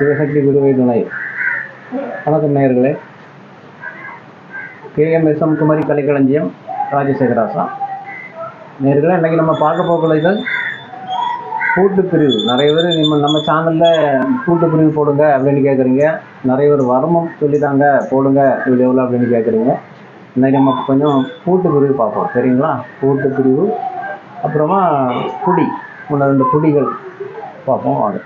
சிவசக்தி குருவை துணை. வணக்கம் நேயர்களே. கேஎம்எஸ்எம் குமரி கலைக்களஞ்சியம் ராஜசேகராசா. நேர்களே இன்னைக்கு நம்ம பார்க்க போகல கூட்டு கூட்டுப்பிரிவு. நிறைய பேர் நம்ம நம்ம சேனலில் கூட்டுப்பிரிவு போடுங்க அப்படின்னு கேட்குறீங்க நிறைய பேர் வரமும் சொல்லிட்டாங்க போடுங்க இவ்வளோ எவ்வளோ அப்படின்னு கேட்குறீங்க இன்னைக்கு நம்ம கொஞ்சம் கூட்டுப்பிரிவு பார்ப்போம். சரிங்களா? கூட்டுப்பிரிவு. அப்புறமா குடி ஒன்று ரெண்டு குடிகள் பார்ப்போம். வாங்க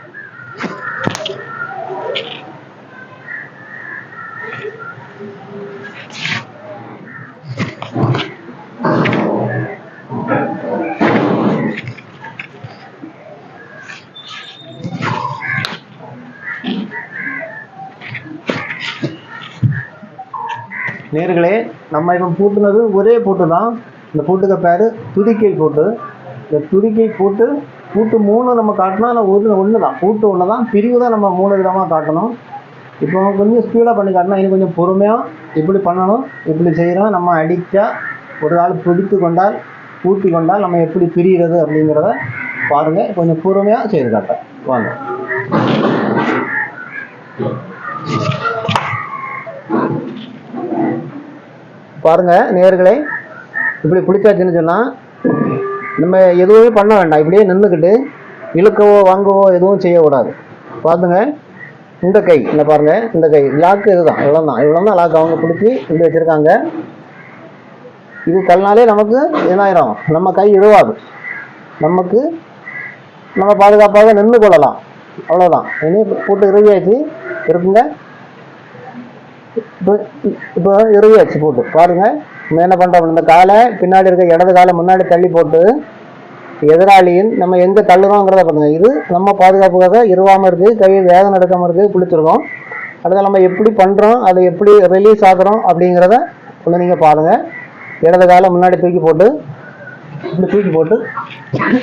நேர்களே நம்ம இப்போ பூட்டுனது ஒரே பூட்டு தான். இந்த பூட்டுக்கு பேர் துதிக்கை பூட்டு. இந்த துதிக்கை பூட்டு பூட்டு மூணு நம்ம காட்டினா ஆனால் ஒரு ஒன்று தான். பூட்டு ஒன்று தான். பிரிவு தான் நம்ம மூணு விதமாக காட்டணும். இப்போ கொஞ்சம் ஸ்பீடாக பண்ணி காட்டினா இன்னும் கொஞ்சம் பொறுமையாக இப்படி பண்ணணும் இப்படி செய்கிறோம் நம்ம அடித்தா ஒரு ஆள் பிடித்து கொண்டால் பூட்டி கொண்டால் நம்ம எப்படி பிரிகிறது அப்படிங்கிறத பாருங்கள் கொஞ்சம் பொறுமையாக செய்து காட்டேன் வாங்க. பாருங்க நேர்களை இப்படி பிடிச்சாச்சுன்னு சொன்னால் நம்ம எதுவுமே பண்ண வேண்டாம். இப்படியே நின்றுக்கிட்டு இழுக்கவோ வாங்கவோ எதுவும் செய்யக்கூடாது. பார்த்துங்க இந்த கை இல்லை பாருங்க இந்த கை லாக்கு இதுதான் இவ்வளோ தான் இவ்வளோ தான் லாக் அவங்க பிடிச்சி இப்படி வச்சுருக்காங்க. இது தள்ளினாலே நமக்கு என்னாயிரும் நம்ம கை இழுவாது. நமக்கு நம்ம பாதுகாப்பாக நின்று கொள்ளலாம். அவ்வளோதான் இனி போட்டு இறுதியாச்சு. இருக்குங்க. இப்போ இப்போ இறுதியாச்சு போட்டு பாருங்கள் நம்ம என்ன பண்ணுறோம் இந்த காலை பின்னாடி இருக்க இடது காலை முன்னாடி தள்ளி போட்டு எதிராளியின் நம்ம எங்கே தள்ளுறோங்கிறத பாருங்க. இது நம்ம பாதுகாப்புக்காக இருவாமல் இருக்குது கை வேதனை எடுக்காமல் இருக்குது குளிச்சிருக்கோம். அடுத்து நம்ம எப்படி பண்ணுறோம் அதை எப்படி ரிலீஸ் ஆகுறோம் அப்படிங்கிறத ஒன்று நீங்கள் பாருங்கள் இடது காலை முன்னாடி தூக்கி போட்டு இப்படி தூக்கி போட்டு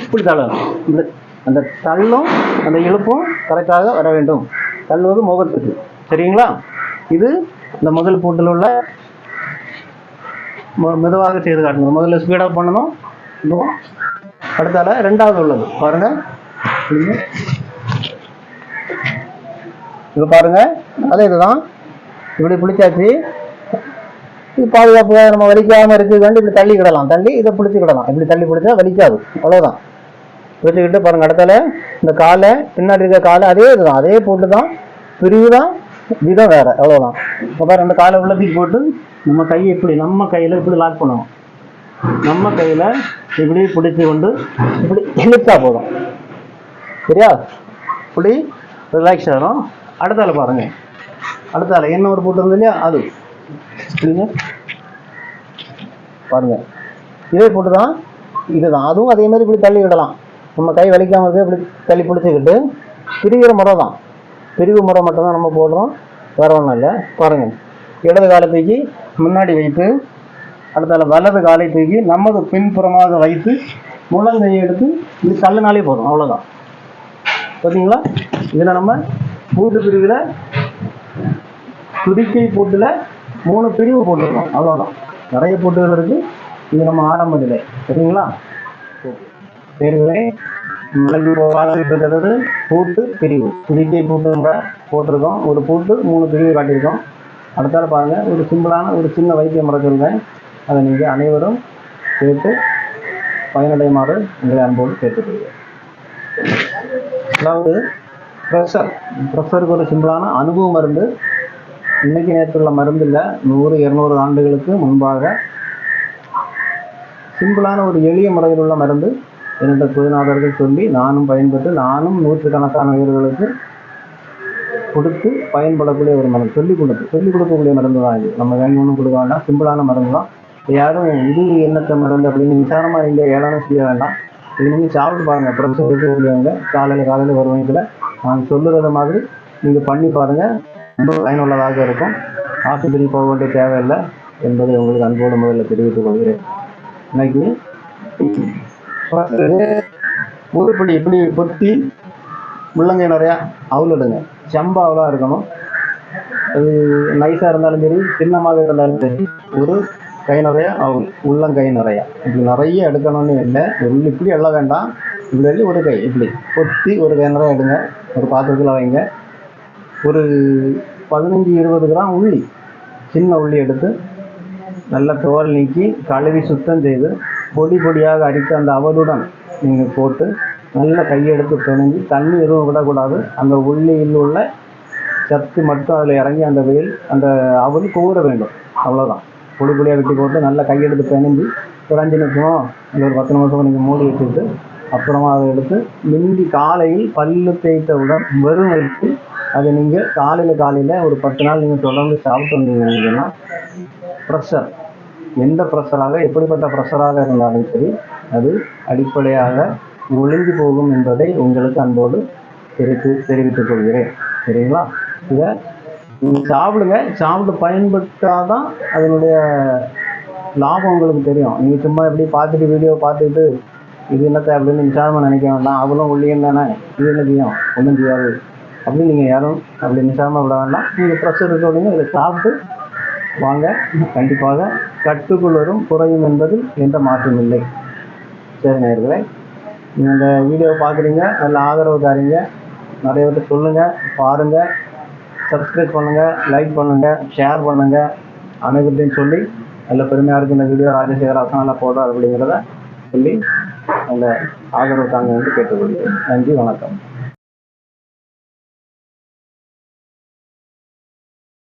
இப்படி தள்ளணும். இந்த அந்த தள்ளும் அந்த இழுப்பும் கரெக்டாக வர வேண்டும். தள்ளுவது முகத்துக்கு. சரிங்களா? இது இந்த முதல் பூட்டில் உள்ள மெதுவாக செய்து காட்டணும் முதல்ல ஸ்பீடாக பண்ணணும். இன்னும் அடுத்தால ரெண்டாவது உள்ளது. பாருங்க. இது. பாருங்க. அதே இதுதான். இப்படி பிடிச்சாச்சு. இது பாதுகாப்புக்காக நம்ம வலிக்காம இருக்கிறது இப்படி தள்ளி விடலாம். தள்ளி இதை பிடிச்சிக்கிடலாம் இப்படி தள்ளி பிடிச்சா வலிக்காது. அவ்வளவுதான். பிடிச்சிக்கிட்டு பாருங்க. இடத்துல இந்த காலை பின்னாடி இருக்க காலை அதே இதுதான். அதே போட்டு தான் பிரிவு தான் விதம் வேற அவ்வளவுதான். இப்போ ரெண்டு காலை உள்ள தூக்கி போட்டு நம்ம கையை இப்படி நம்ம கையில இப்படி லாக் பண்ணுவோம் நம்ம கையில இப்படி பிடிச்சு கொண்டு இப்படி இழுத்தா போதும். சரியா? இப்படி ரிலாக்ஸ் ஆகும் அடுத்தால பாருங்க. அடுத்தால என்ன ஒரு போட்டு இருந்தது இல்லையா? அது. பாருங்க. இதே போட்டு தான் இதுதான். அதுவும் அதே மாதிரி இப்படி தள்ளி விடலாம். நம்ம கை வலிக்காம இருக்கு இப்படி தள்ளி பிடிச்சிக்கிட்டு பிரிகிற முறை தான். பிரிவு முறை மட்டும்தான் நம்ம போடுறோம். வேற ஒன்றும் இல்லை. பாருங்கள் இடது காலை தூக்கி முன்னாடி வைத்து அடுத்தால வலது காலை தூக்கி நமது பின்புறமாக வைத்து முழங்கையை எடுத்து இது தள்ளினாலே போதும். அவ்வளோதான் பார்த்தீங்களா இதில் நம்ம மூன்று பிரிவில் துடிக்கை போட்டுல மூணு பிரிவு போட்டுருக்கோம். அவ்வளோதான் நிறைய போட்டுகள் இருக்கு. இது நம்ம ஆரம்ப நிலை. சரிங்களா? பேர்களே மலர்ந்து இருக்கிறது பூட்டு பிரிவு. துதிக்கை பூட்டு போட்டிருக்கோம். ஒரு பூட்டு மூணு பிரிவு காட்டியிருக்கோம். அடுத்தால பாருங்க ஒரு சிம்பிளான ஒரு சின்ன வைத்திய முறை அதை நீங்கள் அனைவரும் கேட்டு பயனடையுமாறு உங்களை அன்போடு கேட்டுக்கொள்கிறேன். அதாவது ப்ரெஷர். ப்ரெஷருக்கு ஒரு சிம்பிளான அனுபவ மருந்து. இன்னைக்கு நேரத்தில் உள்ள மருந்து இல்லை. நூறு இரநூறு ஆண்டுகளுக்கு முன்பாக சிம்பிளான ஒரு எளிய முறையில் உள்ள மருந்து. என்னுடைய குருநாதர்கள் சொல்லி நானும் பயன்பட்டு நானும் நூற்றுக்கணக்கான வீரர்களுக்கு கொடுத்து பயன்படக்கூடிய ஒரு மருந்து சொல்லிக் கொடுத்து சொல்லி கொடுக்கக்கூடிய மருந்து தான் இது. நம்ம வேணும் ஒன்றும் கொடுக்க வேண்டாம். சிம்பிளான மருந்து தான் யாரும் இது என்னத்தை மருந்து அப்படின்னு விசாரமாக இங்கே ஏழாலும் செய்ய வேண்டாம். இது நீங்கள் சாப்பிட்டு பாருங்கள் பிரச்சனை இருக்கக்கூடியவங்க காலையில் காலையில் வருவீங்கள நான் சொல்லுறது மாதிரி நீங்கள் பண்ணி பாருங்கள் ரொம்ப பயனுள்ளதாக இருக்கும். ஆஸ்பத்திரி போக வேண்டிய தேவையில்லை என்பதை உங்களுக்கு அன்போடு முதல்ல தெரிவித்துக் கொள்கிறேன். இன்னைக்கு முதுப்பள்ளி இப்படி பொத்தி முள்ளங்கை நிறையா அவுளிடுங்க செம்பா அவ்வளோ இருக்கணும். அது நைஸாக இருந்தாலும் சரி சின்னமாக இருந்தாலும் சரி ஒரு கை நிறையா அவுள் உள்ளங்கை நிறையா. இப்படி நிறைய எடுக்கணும்னு இல்லை. ஒரு இப்படி எல்லாம் வேண்டாம். இப்படி எழுதி ஒரு கை இப்படி பொத்தி ஒரு கை நிறையா எடுங்க. ஒரு பாத்திரத்தில் வைங்க. ஒரு பதினஞ்சு இருபது கிராம் உள்ளி சின்ன உள்ளி எடுத்து நல்லா தோல் நீக்கி கழுவி சுத்தம் செய்து பொடி பொடியாக அடித்து அந்த அவலுடன் நீங்கள் போட்டு நல்ல கையெடுத்து பிணைஞ்சு தண்ணி எதுவும் விடக்கூடாது. அந்த உள்ளியில் உள்ள சத்து மட்டும் அதில் இறங்கி அந்த வெயில் அந்த அவல் கூற வேண்டும். அவ்வளோதான் பொடி பொடியாக வெட்டி போட்டு நல்லா கையெடுத்து பிணைஞ்சு ஒரு அஞ்சு நிமிஷம் இல்லை ஒரு பத்து நிமிஷம் நீங்கள் மூடி வச்சுட்டு அப்புறமா அதை எடுத்து மிந்தி காலையில் பல்லு தேய்த்தவுடன் வெறும் வயிற்று அதை நீங்கள் காலையில் காலையில் ஒரு பத்து நாள் நீங்கள் தொடர்ந்து சாப்பிட்டு வந்தீங்கன்னா ப்ரெஷர் எந்த ப்ரெஷராக எப்படிப்பட்ட ப்ரெஷராக இருந்தாலும் சரி அது அடிப்படையாக ஒளிந்து போகும் என்பதை உங்களுக்கு அன்போடு தெரிவித்து தெரிவித்துக் கொள்கிறேன். சரிங்களா? இதை நீங்கள் சாப்பிடுங்க. சாப்பிட்டு பயன்பட்டால் தான் அதனுடைய லாபம் உங்களுக்கு தெரியும். நீங்கள் சும்மா எப்படி பார்த்துட்டு வீடியோ பார்த்துட்டு இது என்னத்தை அப்படின்னு நிசாரமாக நினைக்க வேண்டாம். அவளும் உள்ளியும் தானே. இது என்ன செய்யும்? ஒன்றும் செய்யாது. அப்படின்னு நீங்கள் யாரும் அப்படி நிசாரமாக விட வேண்டாம். நீங்கள் ப்ரெஷர் இருக்கோடனே இதை சாப்பிட்டு வாங்க. கண்டிப்பாக கட்டுக்குள்ளரும் குறையும் என்பதில் எந்த மாற்றம் இல்லை. சரி நேர்களே நீங்கள் இந்த வீடியோ பார்க்குறீங்க நல்ல ஆதரவு தாரீங்க. நிறைய பேர்ட்ட சொல்லுங்கள் பாருங்கள் சப்ஸ்கிரைப் பண்ணுங்கள் லைக் பண்ணுங்கள் ஷேர் பண்ணுங்கள் அனைவர்கிட்டையும் சொல்லி நல்ல பெருமையாக இருக்குது இந்த வீடியோ ராஜசேகர் நல்லா போடுறார் அப்படிங்கிறத சொல்லி அந்த ஆதரவு தாங்க வந்து கேட்டுக்கொள்கிறேன். நன்றி வணக்கம்.